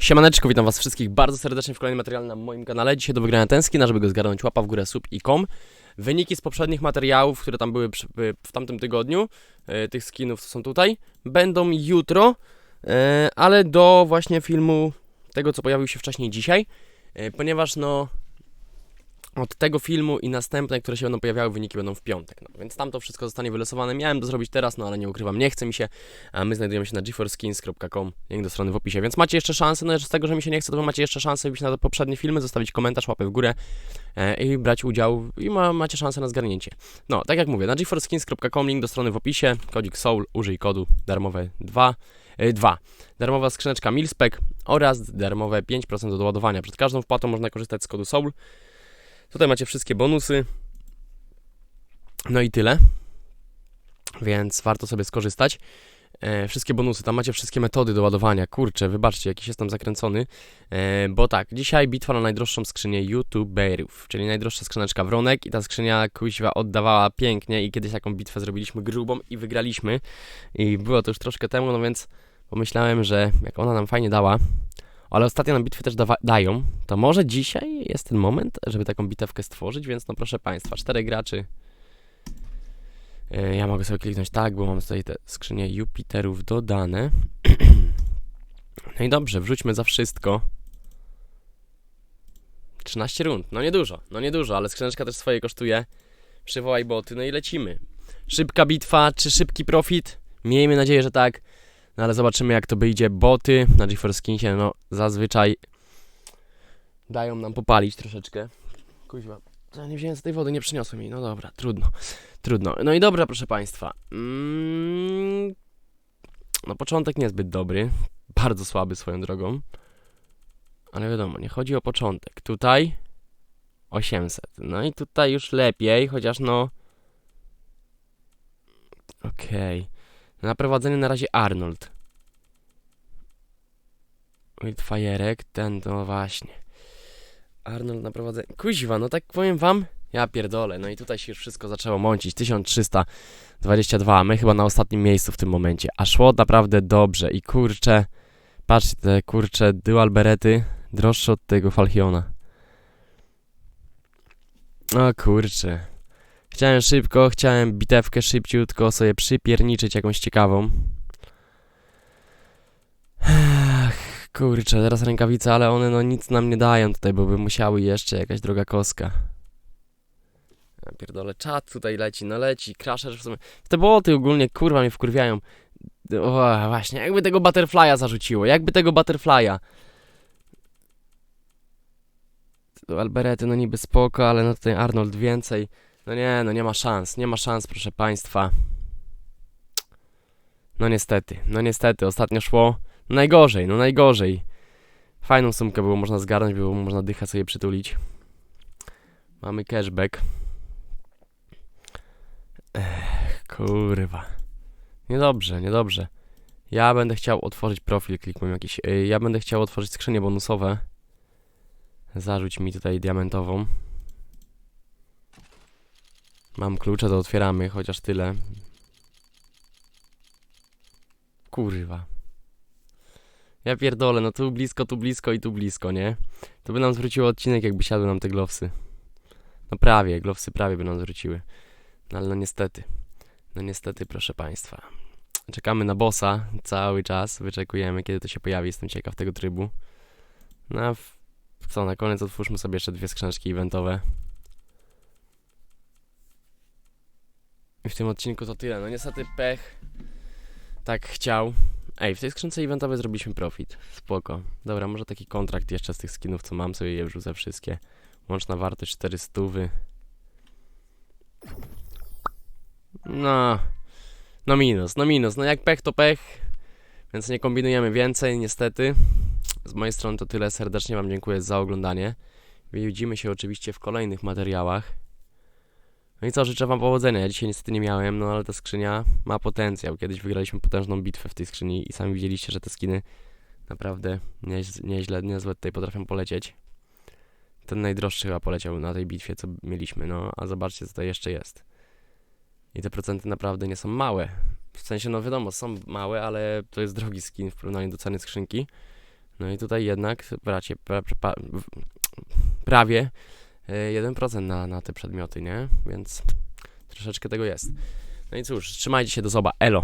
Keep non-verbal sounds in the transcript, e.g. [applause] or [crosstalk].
Siemaneczko, witam was wszystkich bardzo serdecznie w kolejnym materiale na moim kanale. Dzisiaj do wygrania ten skin, a żeby go zgarnąć łapa w górę sub i kom. Wyniki z poprzednich materiałów, które tam były przy- w tamtym tygodniu, e, tych skinów co są tutaj, będą jutro, e, ale do właśnie filmu tego co pojawił się wcześniej dzisiaj, ponieważ no od tego filmu i następne, które się będą pojawiały, wyniki będą w piątek. No, więc tam to wszystko zostanie wylosowane. Miałem to zrobić teraz, no ale nie ukrywam, nie chce mi się. A my znajdujemy się na geforskins.com, link do strony w opisie. Więc macie jeszcze szansę, no z tego, że mi się nie chce, to macie jeszcze szansę wbić na te poprzednie filmy, zostawić komentarz, łapę w górę e, i brać udział i ma, macie szansę na zgarnięcie. No, tak jak mówię, na geforskins.com, link do strony w opisie, kodzik SOUL, użyj kodu darmowe 2. 2. Darmowa skrzyneczka Milspec oraz darmowe 5% do doładowania. Przed każdą wpłatą można korzystać z kodu SOUL. Tutaj macie wszystkie bonusy. No i tyle. Więc warto sobie skorzystać. E, wszystkie bonusy, tam macie wszystkie metody do ładowania. Kurczę, wybaczcie, jakiś jestem zakręcony. E, bo tak, dzisiaj bitwa na najdroższą skrzynię youtuberów, czyli najdroższa skrzyneczka Wronek i ta skrzynia kuźwa oddawała pięknie i kiedyś taką bitwę zrobiliśmy grubą i wygraliśmy. I było to już troszkę temu, no więc pomyślałem, że jak ona nam fajnie dała, ale ostatnio nam bitwy też dawa- dają, to może dzisiaj jest ten moment, żeby taką bitewkę stworzyć, więc no proszę Państwa, czterech graczy. E, Ja mogę sobie kliknąć tak, bo mam tutaj te skrzynie Jupiterów dodane. [clears throat] No i dobrze, wrzućmy za wszystko. 13 rund, no niedużo, no niedużo, ale skrzyneczka też swoje kosztuje. Przywołaj boty, no i lecimy. Szybka bitwa, czy szybki profit? Miejmy nadzieję, że tak. No ale zobaczymy jak to wyjdzie. Boty na GeForce Skinsie, no zazwyczaj dają nam popalić troszeczkę. Kuźwa, ja nie wziąłem z tej wody, nie przyniosłem jej. No dobra, trudno, trudno. No i dobra, proszę Państwa. Mm, no początek niezbyt dobry. Bardzo słaby swoją drogą. Ale wiadomo, nie chodzi o początek. Tutaj 800. No i tutaj już lepiej, chociaż no... Okej. Na prowadzeniu na razie Arnold. Wildfire'ek, ten, no właśnie. Arnold na prowadzeniu. Kuźwa, no tak powiem wam. Ja pierdolę, no i tutaj się już wszystko zaczęło mącić. 1322, my chyba na ostatnim miejscu w tym momencie. A szło naprawdę dobrze i kurcze. Patrzcie te kurcze dual berety droższe od tego Falchiona. O kurcze. Chciałem szybko, chciałem bitewkę szybciutko sobie przypierniczyć jakąś ciekawą. Ech, kurczę, teraz rękawice, ale one no nic nam nie dają tutaj, bo by musiały jeszcze jakaś droga koska. Ja pierdolę, czat tutaj leci, no leci, crasher w sumie. Te boty ogólnie, kurwa, mnie wkurwiają. O, właśnie, jakby tego butterfly'a zarzuciło, jakby tego butterfly'a. Alberety, no niby spoko, ale no tutaj Arnold więcej. No nie, no nie ma szans, nie ma szans, proszę państwa. No niestety, no niestety, ostatnio szło najgorzej, no najgorzej. Fajną sumkę było można zgarnąć, było można dycha sobie przytulić. Mamy cashback. Ech, kurwa. Niedobrze, niedobrze. Ja będę chciał otworzyć profil, kliknę jakiś. y, Ja będę chciał otworzyć skrzynie bonusowe. Zarzuć mi tutaj diamentową. Mam klucze, to otwieramy, chociaż tyle. Kurwa. Ja pierdolę, no tu blisko, tu blisko i tu blisko, nie? To by nam zwróciło odcinek, jakby siadły nam te glowsy. No prawie, glowsy prawie by nam zwróciły. No ale no niestety. No niestety, proszę państwa. Czekamy na bossa cały czas, wyczekujemy, kiedy to się pojawi, jestem ciekaw tego trybu. No co, na koniec otwórzmy sobie jeszcze dwie skrzyneczki eventowe. I w tym odcinku to tyle. No niestety pech tak chciał. Ej, w tej skrzynce eventowej zrobiliśmy profit. Spoko. Dobra, może taki kontrakt jeszcze z tych skinów, co mam, sobie je wrzucę wszystkie. Łączna wartość 400. No. No minus, no minus. No jak pech to pech. Więc nie kombinujemy więcej, niestety. Z mojej strony to tyle. Serdecznie Wam dziękuję za oglądanie. Widzimy się oczywiście w kolejnych materiałach. No i co, życzę wam powodzenia. Ja dzisiaj niestety nie miałem, no ale ta skrzynia ma potencjał. Kiedyś wygraliśmy potężną bitwę w tej skrzyni i sami widzieliście, że te skiny naprawdę nieźle, niezłe tutaj potrafią polecieć. Ten najdroższy chyba poleciał na tej bitwie, co mieliśmy, no a zobaczcie, co tutaj jeszcze jest. I te procenty naprawdę nie są małe. W sensie, no wiadomo, są małe, ale to jest drogi skin w porównaniu do ceny skrzynki. No i tutaj jednak, bracie, pra, pra, w- prawie 1% na, na te przedmioty, nie? Więc troszeczkę tego jest. No i cóż, trzymajcie się do zoba. Elo.